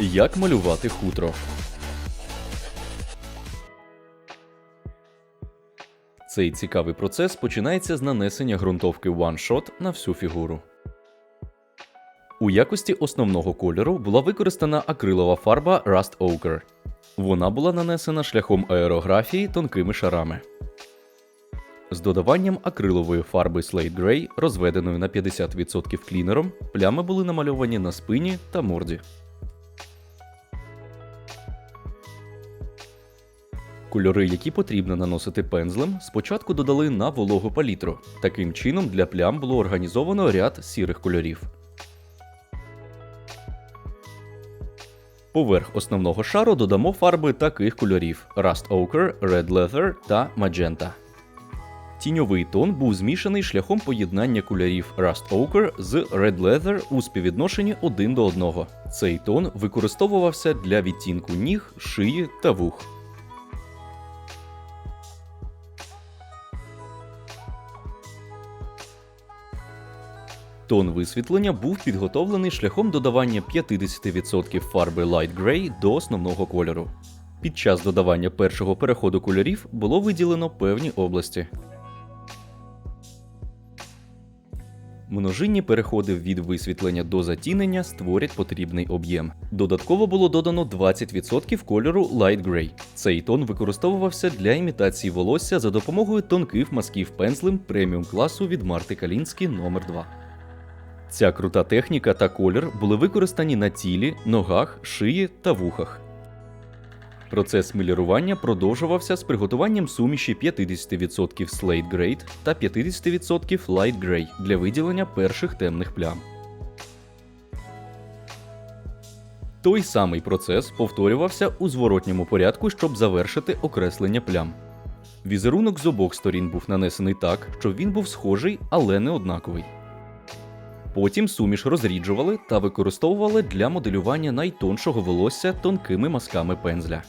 Як малювати хутро? Цей цікавий процес починається з нанесення ґрунтовки One Shot на всю фігуру. У якості основного кольору була використана акрилова фарба Rust Ochre. Вона була нанесена шляхом аерографії тонкими шарами. З додаванням акрилової фарби Slate Grey, розведеної на 50% клінером, плями були намальовані на спині та морді. Кольори, які потрібно наносити пензлем, спочатку додали на вологу палітру. Таким чином для плям було організовано ряд сірих кольорів. Поверх основного шару додамо фарби таких кольорів: Rust Ochre, Red Leather та Magenta. Тіньовий тон був змішаний шляхом поєднання кольорів Rust Ochre з Red Leather у співвідношенні один до одного. Цей тон використовувався для відтінку ніг, шиї та вух. Тон висвітлення був підготовлений шляхом додавання 50% фарби Light Grey до основного кольору. Під час додавання першого переходу кольорів було виділено певні області. Множинні переходи від висвітлення до затінення створять потрібний об'єм. Додатково було додано 20% кольору Light Grey. Цей тон використовувався для імітації волосся за допомогою тонких мазків пензлем преміум класу від Марти Калінські номер 2 Ця крута техніка та колір були використані на тілі, ногах, шиї та вухах. Процес мілірування продовжувався з приготуванням суміші 50% Slate Grade та 50% Light Grey для виділення перших темних плям. Той самий процес повторювався у зворотньому порядку, щоб завершити окреслення плям. Візерунок з обох сторін був нанесений так, щоб він був схожий, але не однаковий. Потім суміш розріджували та використовували для моделювання найтоншого волосся тонкими мазками пензля.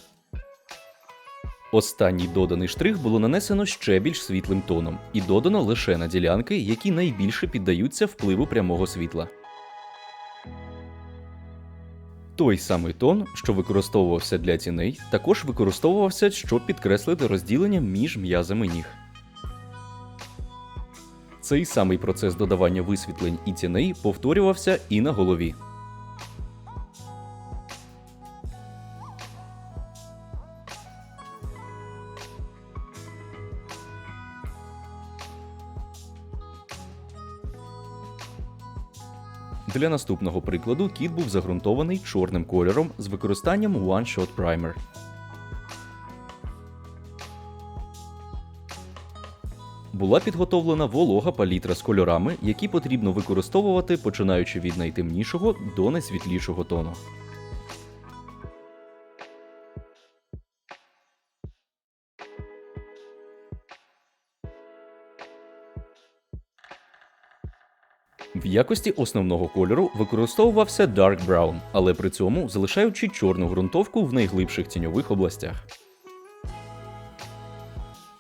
Останній доданий штрих було нанесено ще більш світлим тоном і додано лише на ділянки, які найбільше піддаються впливу прямого світла. Той самий тон, що використовувався для тіней, також використовувався, щоб підкреслити розділення між м'язами ніг. Цей самий процес додавання висвітлень і тіней повторювався і на голові. Для наступного прикладу кіт був загрунтований чорним кольором з використанням One Shot Primer. Була підготовлена волога палітра з кольорами, які потрібно використовувати починаючи від найтемнішого до найсвітлішого тону. В якості основного кольору використовувався Dark Brown, але при цьому залишаючи чорну ґрунтовку в найглибших тіньових областях.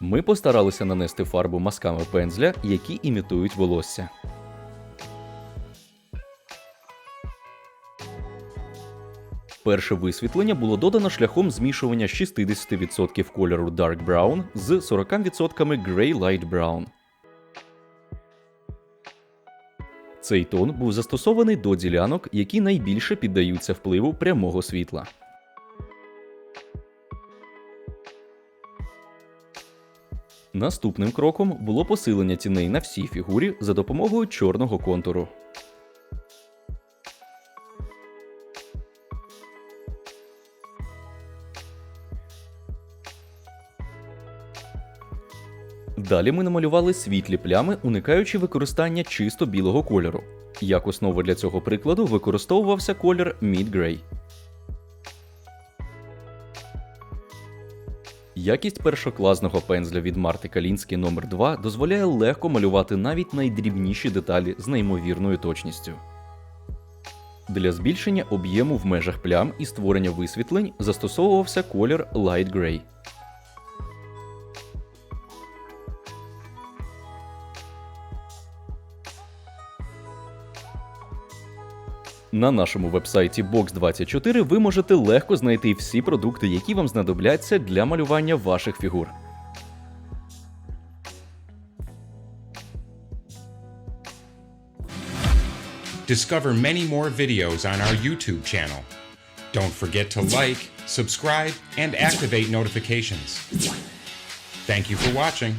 Ми постаралися нанести фарбу мазками пензля, які імітують волосся. Перше висвітлення було додано шляхом змішування 60% кольору Dark Brown з 40% Grey Light Brown. Цей тон був застосований до ділянок, які найбільше піддаються впливу прямого світла. Наступним кроком було посилення тіней на всій фігурі за допомогою чорного контуру. Далі ми намалювали світлі плями, уникаючи використання чисто білого кольору. Як основа для цього прикладу використовувався колір Mid Grey. Якість першокласного пензля від Марти Калінський номер 2 дозволяє легко малювати навіть найдрібніші деталі з неймовірною точністю. Для збільшення об'єму в межах плям і створення висвітлень застосовувався колір Light Grey. На нашому вебсайті Box24 ви можете легко знайти всі продукти, які вам знадобляться для малювання ваших фігур. Discover many more videos on our YouTube channel. Don't forget to like, subscribe, and activate notifications. Thank you for watching.